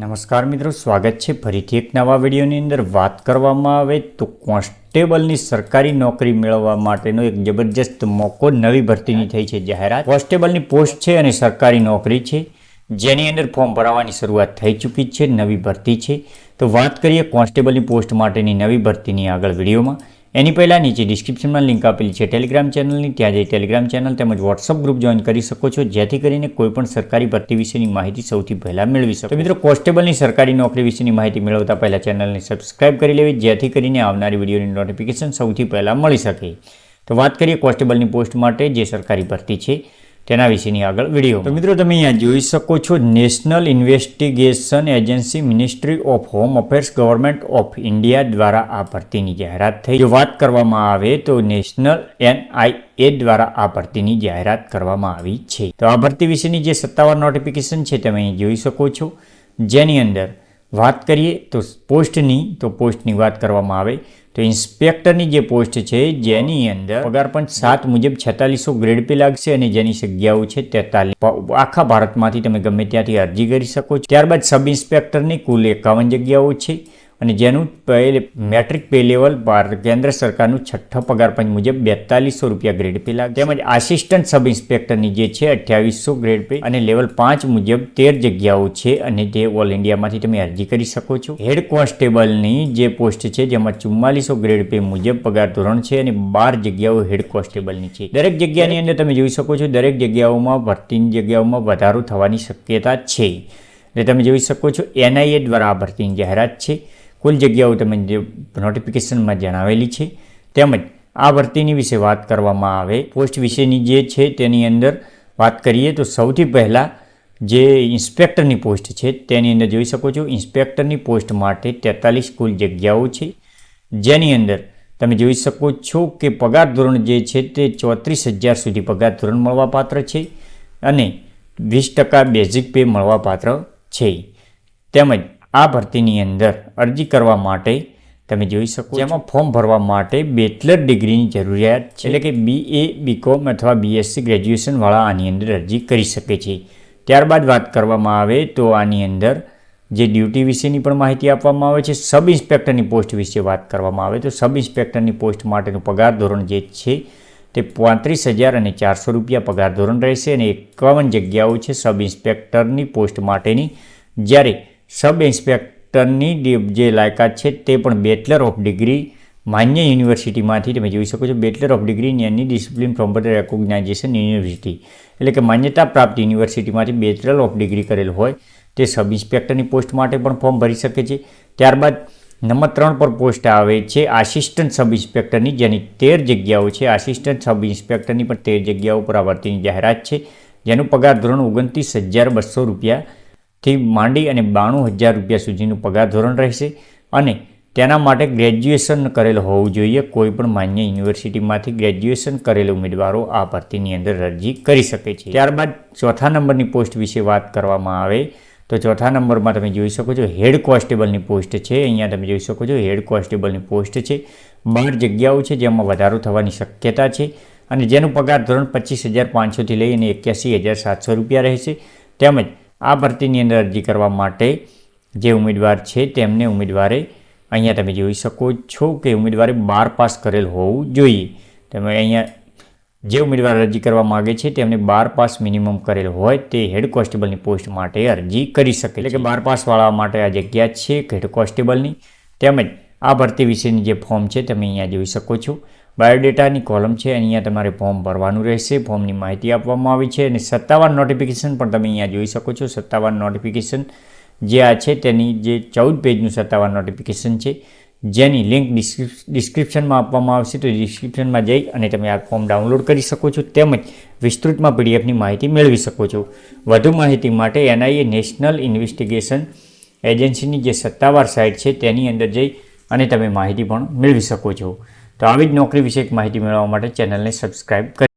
નમસ્કાર મિત્રો, સ્વાગત છે ફરીથી એક નવા વિડીયોની અંદર. વાત કરવામાં આવે તો કોન્સ્ટેબલની સરકારી નોકરી મેળવવા માટેનો એક જબરજસ્ત મોકો નવી ભરતીની થઈ છે જાહેરાત. કોન્સ્ટેબલની પોસ્ટ છે અને સરકારી નોકરી છે, જેની અંદર ફોર્મ ભરાવાની શરૂઆત થઈ ચૂકી છે, નવી ભરતી છે. તો વાત કરીએ કોન્સ્ટેબલની પોસ્ટ માટેની નવી ભરતીની આગળ વિડીયોમાં. એની પહેલાં નીચે ડિસ્ક્રિપ્શનમાં લિંક આપેલી છે ટેલિગ્રામ ચેનલની ત્યાં જઈ ટેલિગ્રામ ચેનલ તેમજ વોટ્સઅપ ગ્રુપ જોઈન કરી શકો છો, જેથી કરીને કોઈપણ સરકારી ભરતી વિશેની માહિતી સૌથી પહેલાં મેળવી શકો. મિત્રો, કોન્સ્ટેબલની સરકારી નોકરી વિશેની માહિતી મેળવતા પહેલાં ચેનલને સબસ્ક્રાઇબ કરી લેવી, જેથી કરીને આવનારી વિડીયોની નોટિફિકેશન સૌથી પહેલાં મળી શકે. તો વાત કરીએ કોન્સ્ટેબલની પોસ્ટ માટે, જે સરકારી ભરતી છે. તેના વિશેની આગળ વીડિયો તો મિત્રો તમે અહીંયા જોઈ શકો છો national investigation agency ministry of home affairs government of India દ્વારા આ ભરતીની જાહેરાત થઈ. જો વાત કરવામાં આવે તો નેશનલ એનઆઈએ દ્વારા આ ભરતીની જાહેરાત કરવામાં આવી છે. તો આ ભરતી વિશેની જે સત્તાવાર નોટિફિકેશન છે તમે અહીં જોઈ શકો છો. જેની અંદર વાત કરીએ તો પોસ્ટની તો પોસ્ટની વાત કરવામાં આવે તો ઇન્સ્પેક્ટરની જે પોસ્ટ છે, જેની અંદર પગાર પણ સાત મુજબ છેતાલીસો ગ્રેડ પે લાગશે અને જેની જગ્યાઓ છે તેતાલીસ. આખા ભારતમાંથી તમે ગમે ત્યાંથી અરજી કરી શકો છો. ત્યારબાદ સબ ઇન્સ્પેક્ટરની કુલ એકાવન જગ્યાઓ છે. અને જેનું પે મેટ્રિક પે લેવલ કેન્દ્ર સરકારનું છઠ્ઠા પગાર પંચ મુજબ બેતાલીસો રૂપિયા ગ્રેડ પે લાગે તેમજ આસિસ્ટન્ટ સબ ઇન્સ્પેક્ટરની જે છે અઠ્યાવીસો ગ્રેડ પે અને લેવલ પાંચ મુજબ તેર જગ્યાઓ છે અને તે ઓલ ઇન્ડિયામાંથી તમે અરજી કરી શકો છો. હેડ કોન્સ્ટેબલની જે પોસ્ટ છે જેમાં ચુમ્માલીસો ગ્રેડ પે મુજબ પગાર ધોરણ છે અને બાર જગ્યાઓ હેડ કોન્સ્ટેબલની છે. દરેક જગ્યાની અંદર તમે જોઈ શકો છો દરેક જગ્યાઓમાં ભરતીની જગ્યાઓમાં વધારો થવાની શક્યતા છે. એટલે તમે જોઈ શકો છો એનઆઈએ દ્વારા આ ભરતીની જાહેરાત છે. કુલ જગ્યાઓ તમે જે નોટિફિકેશનમાં જણાવેલી છે. તેમજ આ ભરતીની વિશે વાત કરવામાં આવે, પોસ્ટ વિશેની જે છે તેની અંદર વાત કરીએ તો સૌથી પહેલાં જે ઇન્સ્પેક્ટરની પોસ્ટ છે તેની અંદર જોઈ શકો છો, ઇન્સ્પેક્ટરની પોસ્ટ માટે તેતાલીસ કુલ જગ્યાઓ છે. જેની અંદર તમે જોઈ શકો છો કે પગાર ધોરણ જે છે તે ચોત્રીસ હજાર સુધી પગાર ધોરણ મળવાપાત્ર છે અને વીસ ટકા બેઝિક પે મળવાપાત્ર છે. તેમજ આ ભરતીની અંદર અરજી કરવા માટે તમે જોઈ શકો જેમાં ફોર્મ ભરવા માટે બેચલર ડિગ્રીની જરૂરિયાત છે. એટલે કે બીએ બીકોમ અથવા બીએસસી ગ્રેજ્યુએશનવાળા આની અંદર અરજી કરી શકે છે. ત્યારબાદ વાત કરવામાં આવે તો આની અંદર જે ડ્યુટી વિશેની પણ માહિતી આપવામાં આવે છે. સબ ઇન્સ્પેક્ટરની પોસ્ટ વિશે વાત કરવામાં આવે તો સબ ઇન્સ્પેક્ટરની પોસ્ટ માટેનું પગાર ધોરણ જે છે તે પાંત્રીસ હજાર અને ચારસો રૂપિયા પગાર ધોરણ રહેશે અને એકાવન જગ્યાઓ છે સબ ઇન્સ્પેક્ટરની પોસ્ટ માટેની. જ્યારે સબ ઇન્સ્પેક્ટરની જે લાયકાત છે તે પણ બેચલર ઓફ ડિગ્રી માન્ય યુનિવર્સિટીમાંથી તમે જોઈ શકો છો. Bachelor of degree any discipline from recognisation university એટલે કે માન્યતા પ્રાપ્ત યુનિવર્સિટીમાંથી બેચલર ઓફ ડિગ્રી કરેલ હોય, તે સબ ઇન્સ્પેક્ટરની પોસ્ટ માટે પણ ફોર્મ ભરી શકે છે. ત્યારબાદ નંબર ત્રણ પર પોસ્ટ આવે છે આસિસ્ટન્ટ સબ ઇન્સ્પેક્ટરની જેની તેર જગ્યાઓ છે. આસિસ્ટન્ટ સબ ઇન્સ્પેક્ટરની પણ તેર જગ્યાઓ પર આ ભરતીની જાહેરાત છે. જેનું પગાર ધોરણ ઓગણત્રીસ હજાર બસો રૂપિયાથી માંડી અને બાણું હજાર રૂપિયા સુધીનું પગાર ધોરણ રહેશે અને તેના માટે ગ્રેજ્યુએશન કરેલ હોવું જોઈએ. કોઈપણ માન્ય યુનિવર્સિટીમાંથી ગ્રેજ્યુએશન કરેલ ઉમેદવારો આ ભરતીની અંદર અરજી કરી શકે છે. ત્યારબાદ ચોથા નંબરની પોસ્ટ વિશે વાત કરવામાં આવે તો ચોથા નંબરમાં તમે જોઈ શકો છો હેડ કોન્સ્ટેબલની પોસ્ટ છે. અહીંયા તમે જોઈ શકો છો હેડ કોન્સ્ટેબલની પોસ્ટ છે. બાર જગ્યાઓ છે જેમાં વધારો થવાની શક્યતા છે અને જેનું પગાર ધોરણ પચીસ હજાર પાંચસોથી લઈ અને એક્યાસી હજાર સાતસો રૂપિયા રહેશે. તેમજ આ ભરતીની અંદર અરજી કરવા માટે જે ઉમેદવાર છે તેમને ઉમેદવારે અહીંયા તમે જોઈ શકો છો કે ઉમેદવારે બાર પાસ કરેલ હોવું જોઈએ. તમે અહીંયા જે ઉમેદવાર અરજી કરવા માગે છે તેમને બાર પાસ મિનિમમ કરેલ હોય તે હેડ કોન્સ્ટેબલની પોસ્ટ માટે અરજી કરી શકે એટલે કે બાર પાસવાળા માટે આ જગ્યા છે હેડ કોન્સ્ટેબલની. તેમજ આ ભરતી વિશેની જે ફોર્મ છે તમે અહીંયા જોઈ શકો છો. બાયોડેટાની કોલમ છે અહીંયા તમારે ફોર્મ ભરવાનું રહેશે. ફોર્મની માહિતી આપવામાં આવી છે અને સત્તાવાર નોટિફિકેશન પણ તમે અહીંયા જોઈ શકો છો. સત્તાવાર નોટિફિકેશન જે આ છે, તેની જે ચૌદ પેજનું સત્તાવાર નોટિફિકેશન છે, જેની લિંક ડિસ્ક્રિપ્શનમાં આપવામાં આવશે. તો ડિસ્ક્રિપ્શનમાં જઈ અને તમે આ ફોર્મ ડાઉનલોડ કરી શકો છો તેમજ વિસ્તૃતમાં પીડીએફની માહિતી મેળવી શકો છો. વધુ માહિતી માટે એનઆઈએ નેશનલ ઇન્વેસ્ટિગેશન એજન્સીની જે સત્તાવાર સાઇટ છે, તેની અંદર જઈ અને તમે માહિતી પણ મેળવી શકો છો. તો આવી જ નોકરી વિશે માહિતી મેળવવા માટે ચેનલને સબસ્ક્રાઈબ કરી